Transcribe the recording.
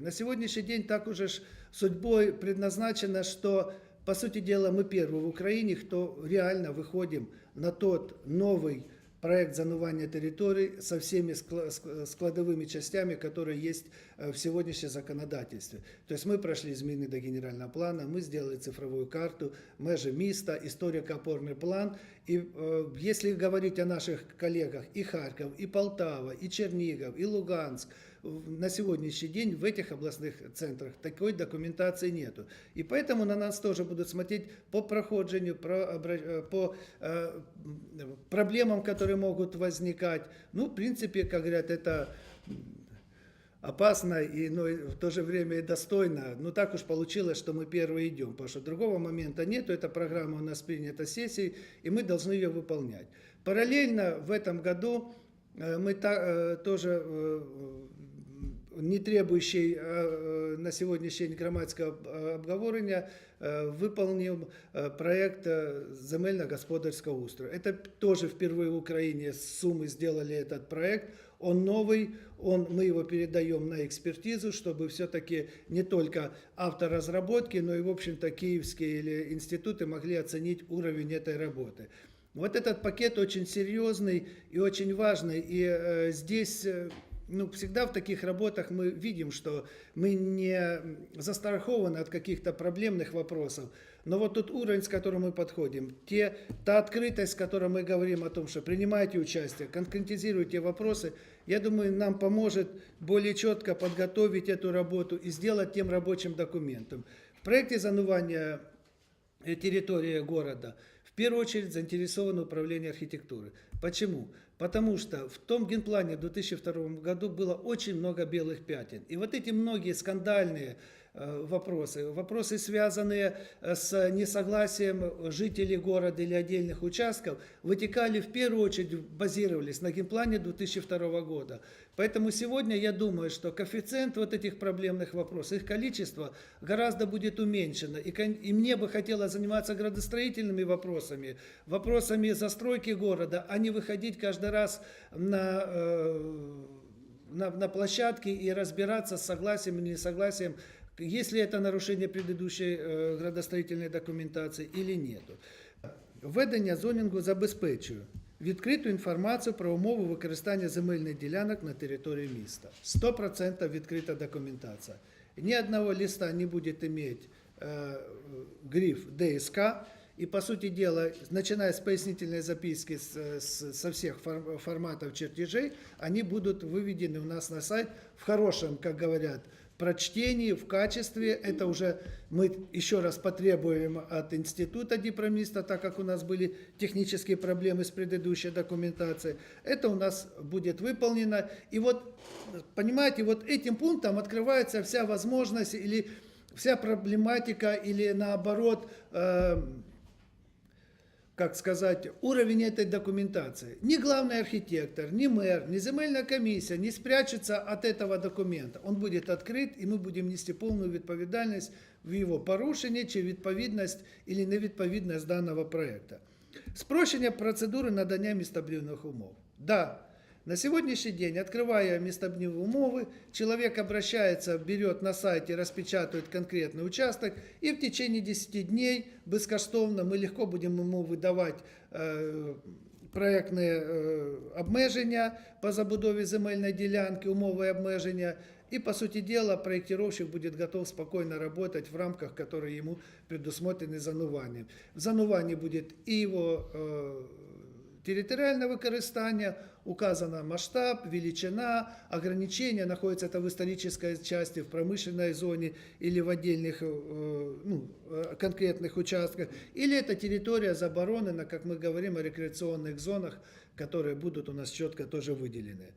На сегодняшний день так уже ж судьбой предназначено, что, по сути дела, мы первые в Украине, кто реально выходим на тот новый проект занывания территорий со всеми скла- ск- складовыми частями, которые есть э, в сегодняшнем законодательстве. То есть мы прошли зміни до генерального плана, мы сделали цифровую карту, межи міста, историко-опорный план. И э, если говорить о наших коллегах и Харьков, и Полтава, и Чернигов, и Луганск, на сегодняшний день в этих областных центрах такой документации нету. И поэтому на нас тоже будут смотреть по проходжению, про, обра- э, по э, проблемам, которые могут возникать. Ну, в принципе, как говорят, это опасно и но в то же время и достойно. Ну так уж получилось, что мы первые идем, потому что другого момента нету. Эта программа у нас принята сессией, и мы должны ее выполнять. Параллельно в этом году мы та- э, тоже э, не требующий э, на сегодняшний день громадського э, обговорення, э, выполнил э, проект э, земельно-господарского устрою. Это тоже впервые в Украине с Сумы сделали этот проект. Он новый, он, мы его передаем на экспертизу, чтобы все-таки не только авторазработки, но и, в общем-то, киевские или институты могли оценить уровень этой работы. Вот этот пакет очень серьезный и очень важный. И э, здесь, э, ну, всегда в таких работах мы видим, что мы не застрахованы от каких-то проблемных вопросов. Но вот тот уровень, с которым мы подходим, те, та открытость, с которой мы говорим о том, что принимайте участие, конкретизируйте вопросы, я думаю, нам поможет более четко подготовить эту работу и сделать тем рабочим документом. В проекте занывания э, территория города, первую очередь заинтересовано управление архитектуры. Почему? Потому что в том генплане в 2002 году было очень много белых пятен. И вот эти многие скандальные вопросы, вопросы, связанные э, с несогласием жителей города или отдельных участков, вытекали в первую очередь, базировались на генплане 2002 года. Поэтому сегодня я думаю, что коэффициент вот этих проблемных вопросов, их количество гораздо будет уменьшено. И, и мне бы хотелось заниматься градостроительными вопросами, вопросами застройки города, а не выходить каждый раз на, э, на, на площадке и разбираться с согласием или несогласием, есть ли это нарушение предыдущей э, градостроительной документации или нету. Введення зонінгу забезпечує відкриту інформацію про умови використання земельних ділянок на території міста. 100% відкрита документація. Ни одного листа не будет иметь э, гриф ДСК. И, по сути дела, начиная с пояснительной записки с- с- со всех фор- форматов чертежей, они будут выведены у нас на сайт в хорошем, как говорят, прочтении, в качестве. Это уже мы еще раз потребуем от института дипломиста, так как у нас были технические проблемы с предыдущей документацией. Это у нас будет выполнено. И вот, понимаете, вот этим пунктом открывается вся возможность или вся проблематика, или наоборот, э, как сказать, уровень этой документации. Ни главный архитектор, ни мэр, ни земельная комиссия не спрячется от этого документа. Он будет открыт, и мы будем нести полную відповідальність в его порушении, чи відповідність или невідповідність данного проекта. Спрощення процедури надання містобудівних умов. Да, на сегодняшний день, открывая местобневые умовы, человек обращается, берет на сайте, распечатывает конкретный участок, и в течение 10 дней безкоштовно мы легко будем ему выдавать э, проектные э, обмеження по забудові земельної ділянки, умови обмеження. И, по сути дела, проектировщик будет готов спокойно работать в рамках, которые ему предусмотрены зануванням. В зануванні будет и его э, Територіальне використання, указано масштаб, величина, ограничения, находится это в исторической части, в промышленной зоне или в отдельных э, ну, э, конкретных участках, или это территория заборонена, как мы говорим о рекреационных зонах, которые будут у нас четко тоже выделены.